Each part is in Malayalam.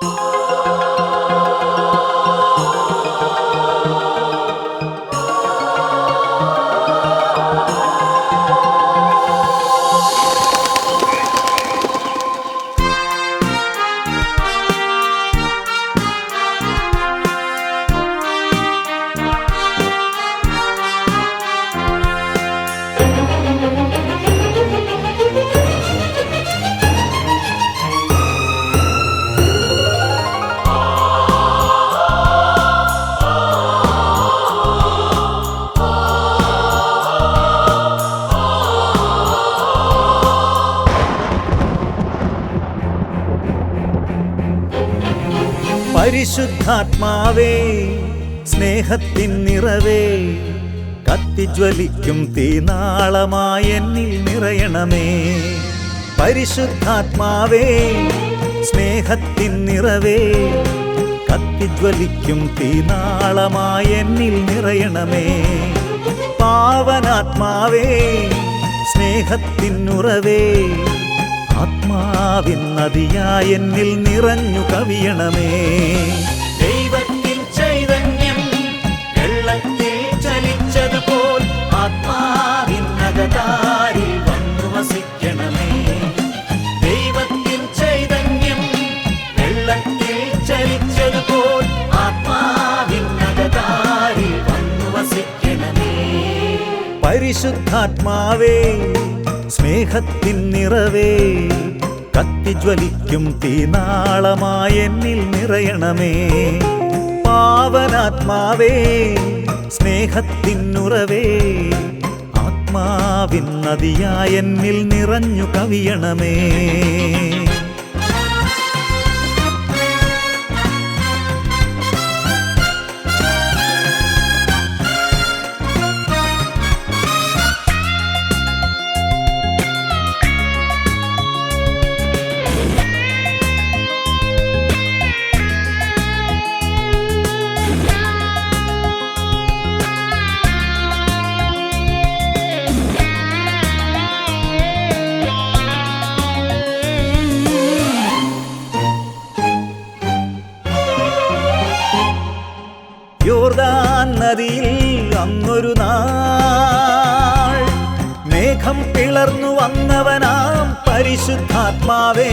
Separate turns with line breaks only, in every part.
you പരിശുദ്ധാത്മാവേ സ്നേഹത്തിൻ നിറവേ കത്തിജ്വലിക്കും തീനാളമായ എന്നിൽ നിറയണമേ. പരിശുദ്ധാത്മാവേ സ്നേഹത്തിൻ നിറവേ കത്തിജ്വലിക്കും തീനാളമായ എന്നിൽ നിറയണമേ. പാവനാത്മാവേ സ്നേഹത്തിനുറവേ ആത്മാവിൻ നദിയായ എന്നിൽ നിറഞ്ഞു കവിയണമേ. ദൈവത്തിൻ ചൈതന്യം വെള്ളത്തിൽ ചലിച്ചതുപോൽ ആത്മാവിൻ നഗതാരിൽ വന്നു വസിക്കണമേ. ദൈവത്തിൽ ചൈതന്യം വെള്ളത്തിൽ ചലിച്ചതുപോൽ ആത്മാവിൻ നഗതാരിൽ വന്നു വസിക്കണമേ. പരിശുദ്ധാത്മാവേ സ്നേഹത്തിൻ നിറവേ. കത്തിജ്വലിക്കും തീനാളമായ എന്നിൽ നിറയണമേ. പാവനാത്മാവേ സ്നേഹത്തിനുറവേ ആത്മാവിൻ നദിയായ എന്നിൽ നിറഞ്ഞു കവിയണമേ. മേഘം പിളർന്നു വന്നവനാം പരിശുദ്ധാത്മാവേ.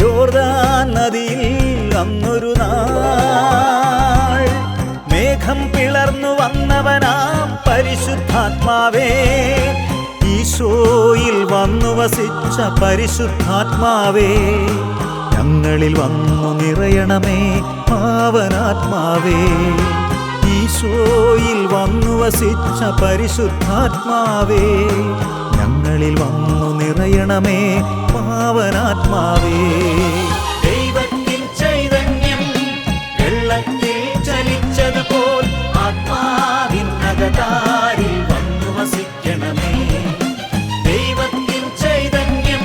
യോർദാൻ നദിയിൽ അന്നൊരു മേഘം പിളർന്നു വന്നവനാം പരിശുദ്ധാത്മാവേ. ഈശോയിൽ വന്നു വസിച്ച പരിശുദ്ധാത്മാവേ. ഞങ്ങളിൽ വന്നു നിറയണമേ പാവനാത്മാവേ. ഈശോയിൽ വന്നു വസിച്ച പരിശുദ്ധാത്മാവേ ഞങ്ങളിൽ വന്നു നിറയണമേ പാവനാത്മാവേ. ദൈവത്തിൻ ചൈതന്യം വെള്ളത്തിൽ ചലിച്ചതുപോൽ ആത്മാവിൻ നഗതാരിൽ വന്നു വസിക്കണമേ. ദൈവത്തിൻ ചൈതന്യം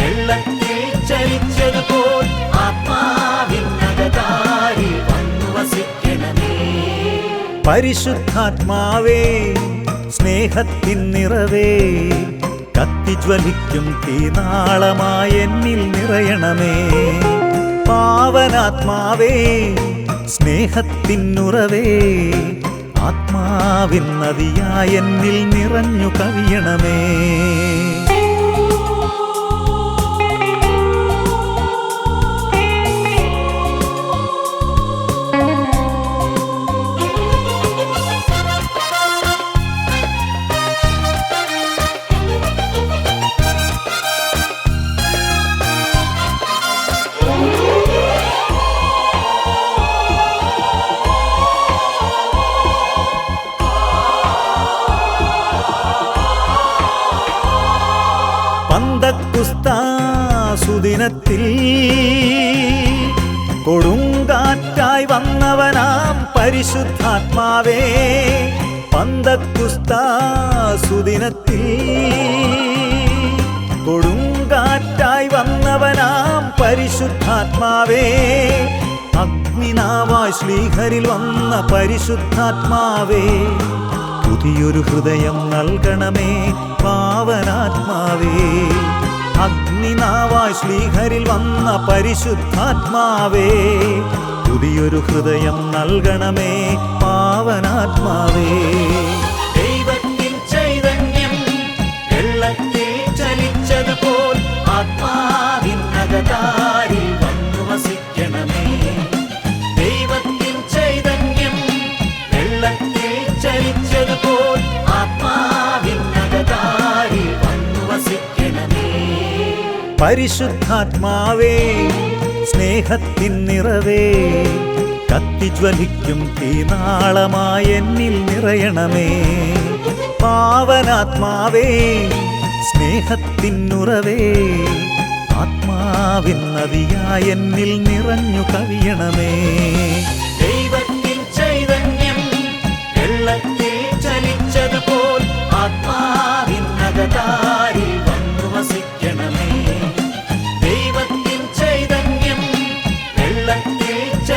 വെള്ളത്തിൽ ചലിച്ചതുപോൽ ആത്മാവിൻ വസിക്കണമേ പരിശുദ്ധാത്മാവേ സ്നേഹത്തിൻ നിറവേ കത്തിജ്വലിക്കും തീനാളമായ എന്നിൽ നിറയണമേ. പാവനാത്മാവേ സ്നേഹത്തിനുറവേ ആത്മാവിൻ നദിയായെന്നിൽ നിറഞ്ഞു കവിയണമേ. പന്തക്കുസ്താസുദിനത്തിൽ കൊടുങ്കാറ്റായി വന്നവനാം പരിശുദ്ധാത്മാവേ പന്തക്കുസ്താസുദിനത്തിൽ കൊടുങ്കാറ്റായി വന്നവനാം പരിശുദ്ധാത്മാവേ അഗ്നിനാവായി ശ്രീഹരിൽ വന്ന പരിശുദ്ധാത്മാവേ പുതിയൊരു ഹൃദയം നൽകണമേ പാവനാത്മാവേ. അഗ്നിനാവാ ദൂതനായി ശ്രീഹരിൽ വന്ന പരിശുദ്ധാത്മാവേ പുതിയൊരു ഹൃദയം നൽകണമേ പാവനാത്മാവേ. ദൈവത്തിൻ ചൈതന്യം വെള്ളത്തിൽ ചലിച്ചതുപോൽ ആത്മാവിനകതാരിൽ പരിശുദ്ധാത്മാവേ സ്നേഹത്തിൻ നിറവേ കത്തിജ്വലിക്കും തീനാളമായ എന്നിൽ നിറയണമേ. പാവനാത്മാവേ സ്നേഹത്തിനുറവേ ആത്മാവിൻ നദിയായ എന്നിൽ നിറഞ്ഞു കവിയണമേ.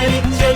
വെള്ളത്തിൽ ചലിച്ചതുപോൽ